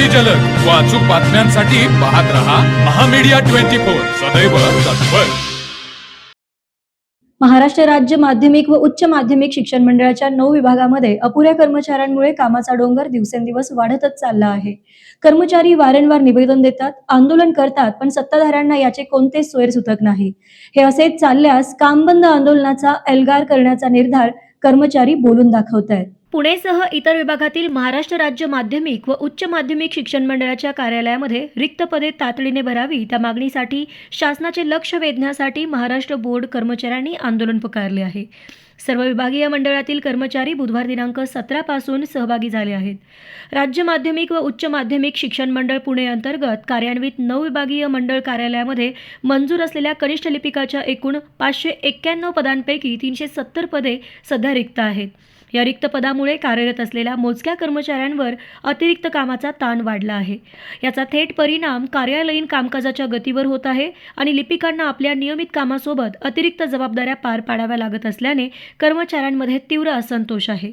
अति जलद. व अचूक बातम्यांसाठी पाहत रहा महामीडिया ट्वेंटी फोर. सदैव तत्पर. महाराष्ट्र राज्य माध्यमिक व उच्च माध्यमिक शिक्षण मंडळाच्या नऊ विभागामध्ये अपुऱ्या कर्मचाऱ्यांमुळे कामाचा डोंगर दिवसेंदिवस वाढतच चालला आहे. कर्मचारी वारंवार निवेदन देतात आंदोलन करतात पण सत्ताधाऱ्यांना याचे कोणतेच सोयर सुतक नाही. हे असेच चालल्यास कामबंद आंदोलनाचा एल्गार करण्याचा निर्धार कर्मचारी बोलून दाखवत आहेत पुणेसह इतर विभागातील महाराष्ट्र राज्य माध्यमिक व उच्च माध्यमिक शिक्षण मंडळाच्या कार्यालयामध्ये रिक्त पदे तातडीने भरावी त्या मागणीसाठी शासनाचे लक्ष वेधण्यासाठी महाराष्ट्र बोर्ड कर्मचाऱ्यांनी आंदोलन पुकारले आहे. सर्व विभागीय मंडळातील कर्मचारी बुधवार दिनांक सतरापासून सहभागी झाले आहेत. राज्य माध्यमिक व उच्च माध्यमिक शिक्षण मंडळ पुणे अंतर्गत कार्यान्वित नऊ विभागीय मंडळ कार्यालयामध्ये मंजूर असलेल्या कनिष्ठ लिपिकाच्या एकूण पाचशे एक्क्याण्णव पदांपैकी तीनशे सत्तर पदे सध्या रिक्त आहेत. या रिक्त पदामुळे कार्यरत असलेल्या मोजक्या कर्मचाऱ्यांवर अतिरिक्त कामाचा ताण वाढला आहे. याचा थेट परिणाम कार्यालयीन कामकाजाच्या गतीवर होत आहे आणि लिपिकांना आपल्या नियमित कामासोबत अतिरिक्त जबाबदाऱ्या पार पाडाव्या लागत असल्याने कर्मचाऱ्यांमध्ये तीव्र असंतोष आहे.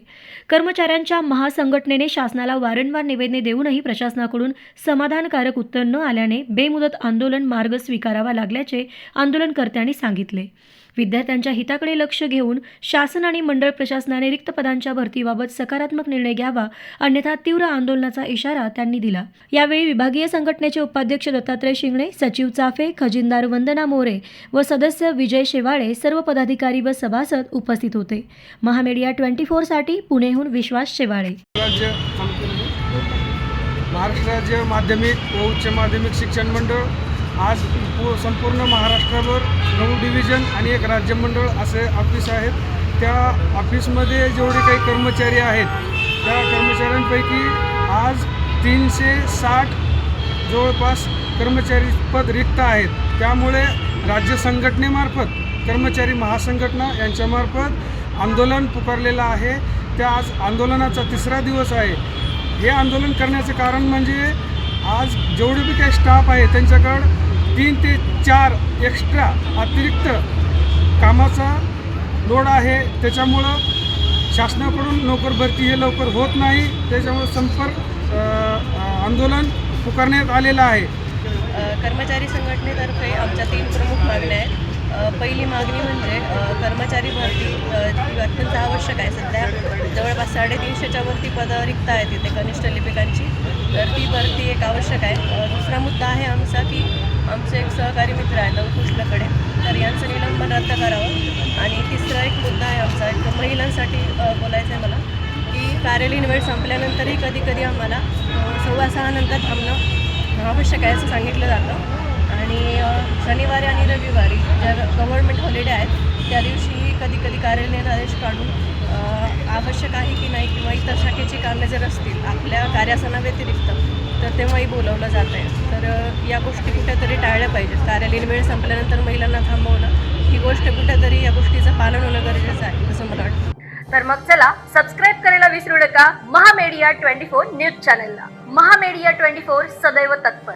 कर्मचाऱ्यांच्या महासंघटनेने शासनाला वारंवार निवेदने देऊनही प्रशासनाकडून समाधानकारक उत्तर न आल्याने बेमुदत आंदोलन मार्ग स्वीकारावा लागल्याचे आंदोलनकर्त्यांनी सांगितले. विद्यार्थ्यांच्या हिताकडे लक्ष घेऊन शासन आणि मंडळ प्रशासनाने रिक्त पदांच्या भरतीबाबत सकारात्मक निर्णय घ्यावा अन्यथा तीव्र आंदोलनाचा इशारा त्यांनी दिला. यावेळी विभागीय संघटनेचे उपाध्यक्ष दत्तात्रय शिंगणे सचिव चाफे खजिनदार वंदना मोरे व सदस्य विजय शेवाळे सर्व पदाधिकारी व सभासद उपस्थित होते. महामेडिया ट्वेंटी फोरसाठी पुणेहून विश्वास शेवाळे. राज्य महाराष्ट्र राज्य माध्यमिक व उच्च माध्यमिक शिक्षण मंडळ आज संपूर्ण महाराष्ट्रावर नऊ डिव्हिजन आणि एक राज्य मंडळ असे ऑफिस आहेत. त्या ऑफिसमध्ये जेवढे काही कर्मचारी आहेत त्या कर्मचाऱ्यांपैकी आज तीनशे साठ जवळपास कर्मचारी पद रिक्त आहेत. त्यामुळे राज्य संघटनेमार्फत कर्मचारी महासंघटना यांच्यामार्फत आंदोलन पुकारलेलं आहे. त्या आज आंदोलनाचा तिसरा दिवस आहे. हे आंदोलन करण्याचं कारण म्हणजे आज जेवढे बी काही स्टाफ आहे त्यांच्याकडं तीन ते चार एक्स्ट्रा अतिरिक्त कामाचा लोड आहे त्याच्यामुळं शासनाकडून नोकर भरती हे लवकर होत नाही. त्याच्यामुळं संपर्क आंदोलन पुकारण्यात आलेलं आहे. कर्मचारी संघटनेतर्फे आमच्या तीन प्रमुख मागण्या आहेत. पहिली मागणी म्हणजे कर्मचारी भरती ही अत्यंत आवश्यक आहे. सध्या जवळपास साडेतीनशेच्या वरती पदं रिक्त आहेत तिथे कनिष्ठ लिपिकांची तर ती भरती एक आवश्यक आहे. दुसरा मुद्दा आहे आमचा की आमचे एक सहकारी मित्र आहेत अंकुश लकडे तर यांचं निलंबन रद्द करावं. आणि तिसरा एक मुद्दा आहे आमचा एक महिलांसाठी बोलायचं आहे मला की कार्यालयीन वेळ संपल्यानंतरही कधी कधी आम्हाला सव्वा सहा नंतर थांबणं आवश्यक आहे असं सांगितलं जातं. आणि शनिवारी आणि रविवारी ज्या गव्हर्नमेंट हॉलिडे आहेत त्या दिवशी कधी कधी कार्यालयीन आदेश काढून आवश्यक आहे की नाही किंवा इतर शाखेची कामे जर असतील आपल्या कार्यासनाव्यतिरिक्त तर तेव्हाही बोलवलं जात आहे. तर या गोष्टी कुठेतरी टाळल्या पाहिजेत. कार्यालयीन वेळ संपल्यानंतर महिलांना थांबवणं ही गोष्ट कुठेतरी या गोष्टीचं पालन होणं गरजेचं आहे असं मला वाटतं. तर मग चला सबस्क्राईब करायला विसरू नका. महामेडिया ट्वेंटी फोर न्यूज चॅनलला. महामेडिया ट्वेंटी फोर सदैव तत्पर.